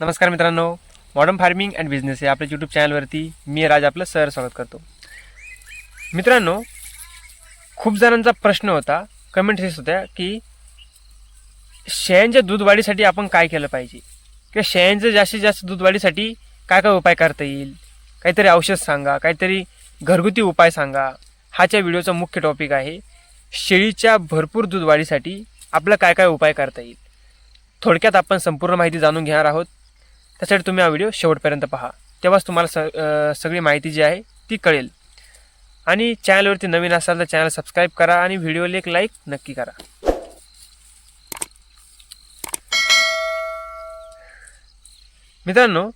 नमस्कार मित्रांनो modern farming and business या आपल्या यूट्यूब चॅनलवरती मी राज आपलं सर स्वागत करतो. मित्रांनो खूप जणांचा प्रश्न होता कमेंट हेच होत्या की शेळ्यांच्या दूध वाढीसाठी आपण काय केलं पाहिजे? किंवा शेळ्यांचं जास्तीत जास्त दूध वाढीसाठी काय काय उपाय करता येईल? काहीतरी औषध सांगा काहीतरी घरगुती उपाय सांगा. हाच्या व्हिडिओचा मुख्य टॉपिक आहे. शेळीच्या भरपूर दूध वाढीसाठी आपलं काय काय उपाय करता येईल? थोडक्यात आपण संपूर्ण माहिती जाणून घेणार आहोत. त्यासाठी तुम्ही हा व्हिडिओ शेवटपर्यंत पहा. तेव्हाच तुम्हाला स सगळी माहिती जी आहे ती कळेल. आणि चॅनलवरती नवीन असाल तर चॅनल सबस्क्राईब करा आणि व्हिडिओला एक लाईक नक्की करा. मित्रांनो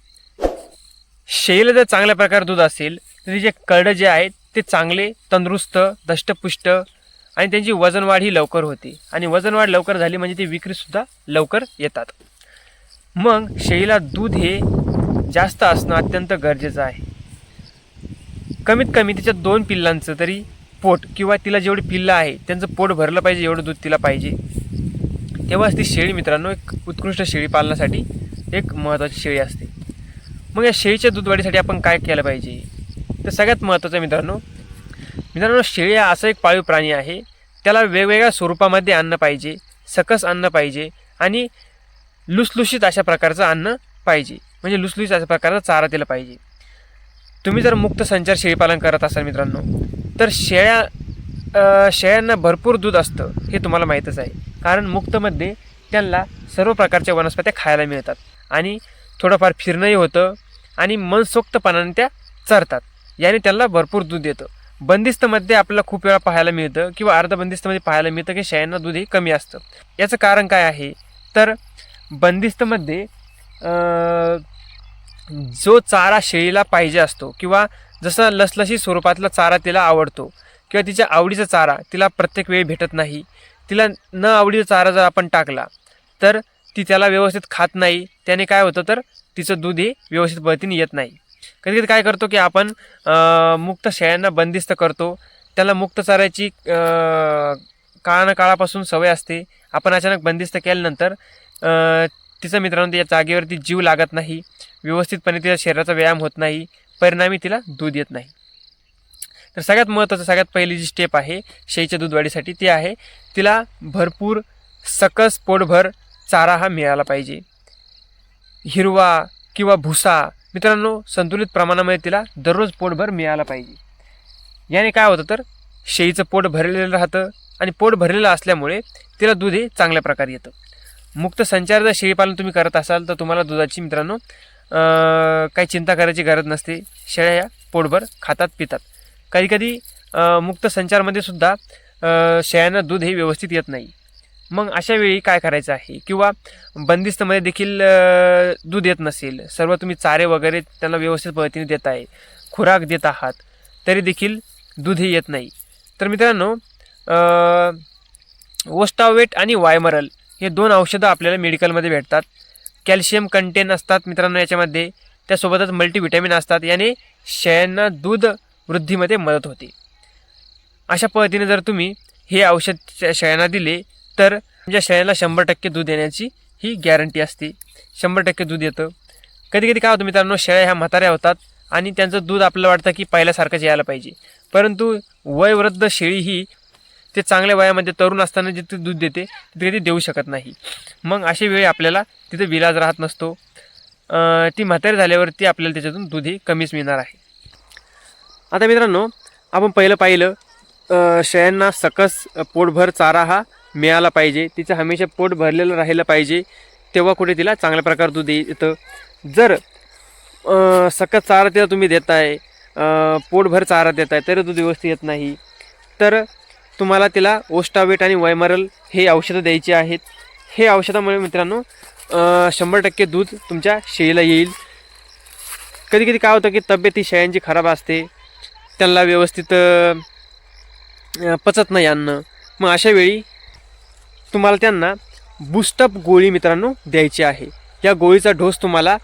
शेळीला जर चांगल्या प्रकारे दूध असेल तर जे करडं जे आहेत ते चांगले तंदुरुस्त दष्टपुष्ट आणि त्यांची वजनवाढ ही लवकर होते. आणि वजनवाढ लवकर झाली म्हणजे ती विक्रीसुद्धा लवकर येतात. मग शेळीला दूध हे जास्त असणं अत्यंत गरजेचं आहे. कमीत कमी तिच्या दोन पिल्लांचं तरी पोट किंवा तिला जेवढी पिल्लं आहे त्यांचं पोट भरलं पाहिजे एवढं दूध तिला पाहिजे. तेव्हाच ती शेळी मित्रांनो एक उत्कृष्ट शेळी पालनासाठी एक महत्त्वाची शेळी असते. मग या शेळीच्या दूध वाढीसाठी आपण काय केलं पाहिजे? तर सगळ्यात महत्त्वाचं मित्रांनो मित्रांनो शेळी हा असा एक पाळीव प्राणी आहे त्याला वेगवेगळ्या स्वरूपामध्ये अन्न पाहिजे सकस अन्न पाहिजे आणि लुसलुशीत अशा प्रकारचं अन्न पाहिजे. म्हणजे लुसलुशीत अशा प्रकारचा चारा दिला पाहिजे. तुम्ही जर मुक्त संचार शेळीपालन करत असाल मित्रांनो तर शेळ्या शेळ्यांना भरपूर दूध असतं हे तुम्हाला माहीतच आहे. कारण मुक्तमध्ये त्यांना सर्व प्रकारच्या वनस्पत्या खायला मिळतात आणि थोडंफार फिरणंही होतं आणि मनसोक्तपणाने त्या चरतात. याने त्यांना भरपूर दूध येतं बंदिस्तमध्ये आपल्याला खूप वेळा पाहायला मिळतं किंवा अर्ध बंदिस्तमध्ये पाहायला मिळतं की शेळ्यांना दूध हे कमी असतं. याचं कारण काय आहे? तर बंदिस्तमध्ये जो चारा शेळीला पाहिजे असतो किंवा जसं लसलशी स्वरूपातला चारा तिला आवडतो किंवा तिच्या आवडीचा चारा तिला प्रत्येक वेळी भेटत नाही तिला न आवडीचा चारा जर आपण टाकला तर ती त्याला व्यवस्थित खात नाही त्याने काय होतं तर तिचं दूध हे व्यवस्थित पद्धतीने येत नाही. कधी कधी काय करतो की आपण मुक्त शेळ्यांना बंदिस्त करतो त्याला मुक्त चाऱ्याची काळानकाळापासून काळापासून सवय असते आपण अचानक बंदिस्त केल्यानंतर तिचा मित्रांनो त्या जागेवरती जीव लागत नाही. व्यवस्थितपणे तिच्या शरीराचा व्यायाम होत नाही. परिणामी तिला दूध येत नाही. तर सगळ्यात महत्त्वाचं सगळ्यात पहिली जी स्टेप आहे शेळीच्या दूध वाढीसाठी ती आहे तिला भरपूर सकस पोटभर चारा हा मिळाला पाहिजे. हिरवा किंवा भुसा मित्रांनो संतुलित प्रमाणामध्ये तिला दररोज पोटभर मिळाला पाहिजे. याने काय होतं तर शेळीचं पोट भरलेलं राहतं आणि पोट भरलेलं असल्यामुळे तिला दूध हे चांगल्या प्रकारे येतं. मुक्त संचार जर शेळीपालन तुम्ही करत असाल तर तुम्हाला दुधाची मित्रांनो काही चिंता करायची गरज नसते. शेळ्या या पोटभर खातात पितात. कधीकधी मुक्त संचारमध्ये सुद्धा शेळ्यांना दूध हे व्यवस्थित येत नाही. मग अशा वेळी काय करायचं आहे? किंवा बंदिस्तमध्ये देखील दूध येत नसेल सर्व तुम्ही चारे वगैरे त्यांना व्यवस्थित पद्धतीने देत आहे खुराक देत आहात तरी देखील दूध हे येत नाही. तर मित्रांनो ओस्टावेट आणि वायमरल हे दोन औषधं आपल्याला मेडिकलमध्ये भेटतात. कॅल्शियम कंटेन असतात मित्रांनो याच्यामध्ये. त्यासोबतच मल्टीव्हिटॅमिन असतात. याने शेळ्यांना दूध वृद्धीमध्ये मदत होते. अशा पद्धतीने जर तुम्ही हे औषध शे- शेळ्यांना दिले तर तुमच्या शेळ्याला शंभर टक्के दूध येण्याची ही गॅरंटी असते. शंभर टक्के दूध येतं. कधी कधी काय होतं मित्रांनो शेळ्या ह्या म्हाताऱ्या होतात आणि त्यांचं दूध आपल्याला वाटतं की पहिल्यासारखंच यायला पाहिजे. परंतु वयवृद्ध शेळी ही ते चांगल्या वयामध्ये तरुण असताना जिथे दूध देते तिथे ती देऊ शकत नाही. मग अशा वेळी आपल्याला तिथे विलाज राहत नसतो. ती म्हातारी झाल्यावरती आपल्याला त्याच्यातून दूध हे कमीच मिळणार आहे. आता मित्रांनो आपण पहिलं पाहिलं शेळ्यांना सकस पोटभर चारा हा मिळाला पाहिजे. तिचं हमेशा पोट भरलेलं राहिलं पाहिजे. तेव्हा कुठे तिला चांगल्या प्रकारे दूध येतं. जर सकस चारा तिला तुम्ही देताय पोटभर चारा देताय तरी दूध व्यवस्थित येत नाही. तर तुम्हाला तिला ओस्टावेट आणि वायमरल हे औषधं द्यायची आहेत. हे औषधामुळे मित्रांनो शंभर टक्के दूध तुमच्या शेळीला येईल. कधी कधी काय होतं की तब्येत ही शेळ्यांची खराब असते. त्यांना व्यवस्थित पचत नाही अन्न. मग अशा वेळी तुम्हाला त्यांना बुस्टअप गोळी मित्रांनो द्यायची आहे. या गोळीचा डोस तुम्हाला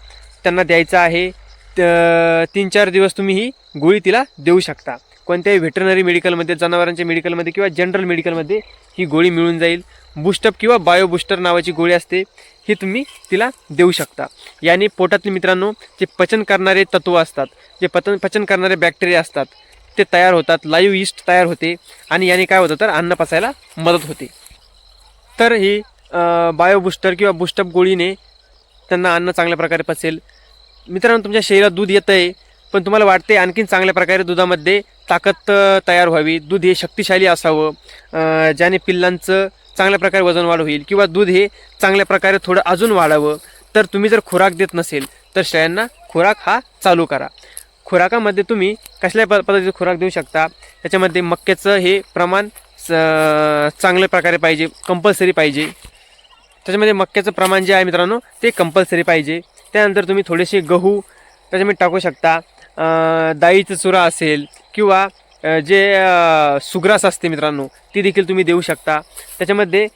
त्यांना द्यायचा आहे. त- तीन चार दिवस तुम्ही ही गोळी तिला देऊ शकता. कोणत्याही व्हेटरनरी मेडिकलमध्ये जनावरांच्या मेडिकलमध्ये किंवा जनरल मेडिकलमध्ये ही गोळी मिळून जाईल. बुस्टअप किंवा बायो बूस्टर नावाची गोळी असते. ही तुम्ही तिला देऊ शकता. याने पोटातले मित्रांनो जे पचन करणारे तत्व असतात जे पचन पचन करणारे बॅक्टेरिया असतात ते तयार होतात. लाईव्ह इस्ट तयार होते आणि याने काय होतं तर अन्न पचायला मदत होते. तर ही बायो बूस्टर किंवा बुस्टअप गोळीने त्यांना अन्न चांगल्या प्रकारे पचेल. मित्रांनो तुमच्या शरीरात दूध येतं आहे पण तुम्हाला वाटते आणखीन चांगल्या प्रकारे दुधामध्ये ताकद तयार व्हावी दूध हे शक्तिशाली असावं ज्याने पिल्लांचं चांगल्या प्रकारे वजन वाढ होईल किंवा दूध हे चांगल्या प्रकारे थोडं अजून वाढावं तर तुम्ही जर खुराक देत नसेल तर शेळ्यांना खुराक हा चालू करा. खुराकामध्ये तुम्ही कसल्या प पद्धतीचं खुराक देऊ शकता? त्याच्यामध्ये मक्याचं हे प्रमाण स चांगल्या प्रकारे पाहिजे कंपल्सरी पाहिजे. त्याच्यामध्ये मक्याचं प्रमाण जे आहे मित्रांनो ते कंपल्सरी पाहिजे. त्यानंतर तुम्ही थोडेसे गहू त्याच्यामध्ये टाकू शकता. दाईचं चुरा असेल किंवा जे सुग्रास असते मित्रांनो ती देखील तुम्ही देऊ शकता. त्याच्यामध्ये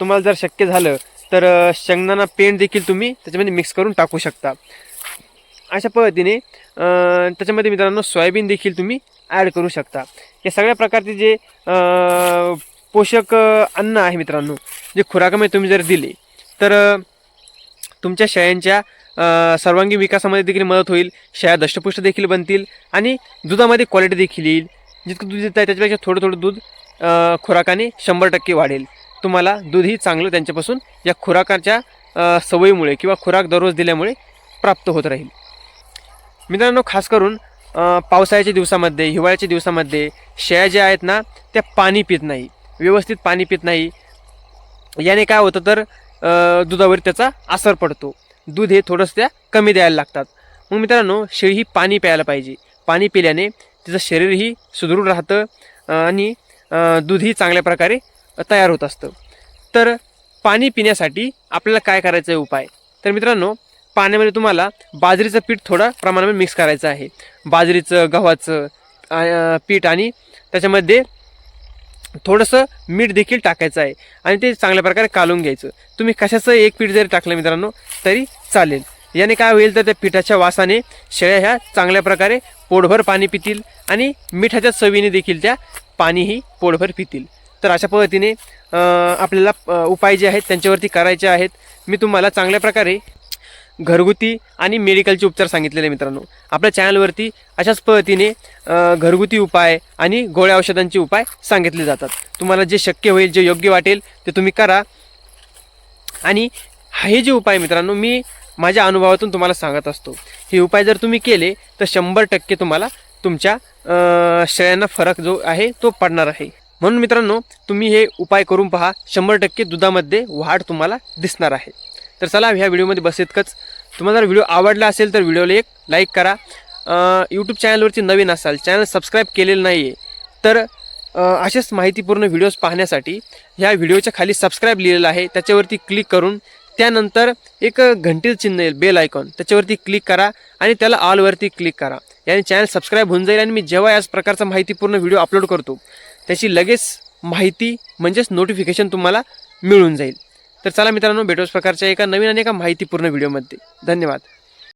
तुम्हाला जर शक्य झालं तर शेंगदाणा पेंट देखील तुम्ही त्याच्यामध्ये मिक्स करून टाकू शकता. अशा पद्धतीने त्याच्यामध्ये मित्रांनो सोयाबीन देखील तुम्ही ॲड करू शकता. या सगळ्या प्रकारचे जे पोषक अन्न आहे मित्रांनो जे खुराकामध्ये तुम्ही जर दिले तर तुमच्या शेळ्यांच्या सर्वांगीण विकासामध्ये देखील मदत होईल. शेळ्या दष्टपुष्ट देखील बनतील आणि दुधामध्ये क्वालिटी देखील येईल. जितकं दूध देत आहे त्याच्यापेक्षा थोडं थोडं दूध खुराकाने शंभर टक्के वाढेल. तुम्हाला दूधही चांगलं त्यांच्यापासून या खुराकाच्या सवयीमुळे किंवा खुराक दररोज दिल्यामुळे प्राप्त होत राहील. मित्रांनो खास करून पावसाळ्याच्या दिवसामध्ये हिवाळ्याच्या दिवसामध्ये शेळ्या ज्या आहेत ना त्या पाणी पित नाही. व्यवस्थित पाणी पित नाही. याने काय होतं तर दुधावर त्याचा असर पडतो. दूध हे थोडंसं त्या कमी द्यायला लागतात. मग मित्रांनो शेळी ही पाणी प्यायला पाहिजे. पाणी पिल्याने तिचं शरीरही सुदृढ राहतं आणि दूधही चांगल्या प्रकारे तयार होत असतं. तर पाणी पिण्यासाठी आपल्याला काय करायचं आहे उपाय? तर मित्रांनो पाण्यामध्ये तुम्हाला बाजरीचं पीठ थोडं प्रमाणामध्ये मिक्स करायचं आहे. बाजरीचं गव्हाचं पीठ आणि त्याच्यामध्ये थोडंसं मीठ देखील टाकायचं आहे आणि ते चांगल्या प्रकारे कालून घ्यायचं. तुम्ही कशाचं एक पीठ जरी टाकलं मित्रांनो तरी चालेल. याने काय होईल तर त्या पिठाच्या वासाने शेळ्या ह्या चांगल्या प्रकारे पोटभर पाणी पितील आणि मिठाच्या चवीने देखील त्या पाणीही पोटभर पितील. तर अशा पद्धतीने आपल्याला उपाय जे आहेत त्यांच्यावरती करायचे आहेत. मी तुम्हाला चांगल्या प्रकारे घरगुती आणि मेडिकलचे उपचार सांगितलेले मित्रांनो. आपल्या चॅनलवरती अशाच पद्धतीने घरगुती उपाय आणि गोळ्या औषधांचे उपाय सांगितले जातात. तुम्हाला जे शक्य होईल जे योग्य वाटेल ते तुम्ही करा. आणि हे जे उपाय मित्रांनो मी माझ्या अनुभवातून तुम्हाला सांगत असतो. हे उपाय जर तुम्ही केले तर शंभर टक्के तुम्हाला तुमच्या शेळ्यांना फरक जो आहे तो पडणार आहे. म्हणून मित्रांनो तुम्ही हे उपाय करून पहा. शंभर टक्के दुधामध्ये वाढ तुम्हाला दिसणार आहे. तर चला ह्या व्हिडिओमध्ये बस इतकंच तुम्हाला जर व्हिडिओ आवडला असेल तर व्हिडिओला एक लाईक करा. यूट्यूब चॅनलवरती नवीन असाल चॅनल सबस्क्राईब केलेलं नाही आहे तर असेच माहितीपूर्ण व्हिडिओज पाहण्यासाठी ह्या व्हिडिओच्या खाली सबस्क्राईब लिहिलेलं आहे. त्याच्यावरती क्लिक करून त्यानंतर एक घंटीचं चिन्ह येईल बेल आयकॉन त्याच्यावरती क्लिक करा आणि त्याला ऑलवरती क्लिक करा. याने चॅनल सबस्क्राईब होऊन जाईल आणि मी जेव्हा याच प्रकारचा माहितीपूर्ण व्हिडिओ अपलोड करतो त्याची लगेच माहिती म्हणजेच नोटिफिकेशन तुम्हाला मिळून जाईल. तर चला मित्रांनो भेटोस प्रकारच्या एका नवीन आणि एका माहितीपूर्ण व्हिडिओमध्ये धन्यवाद.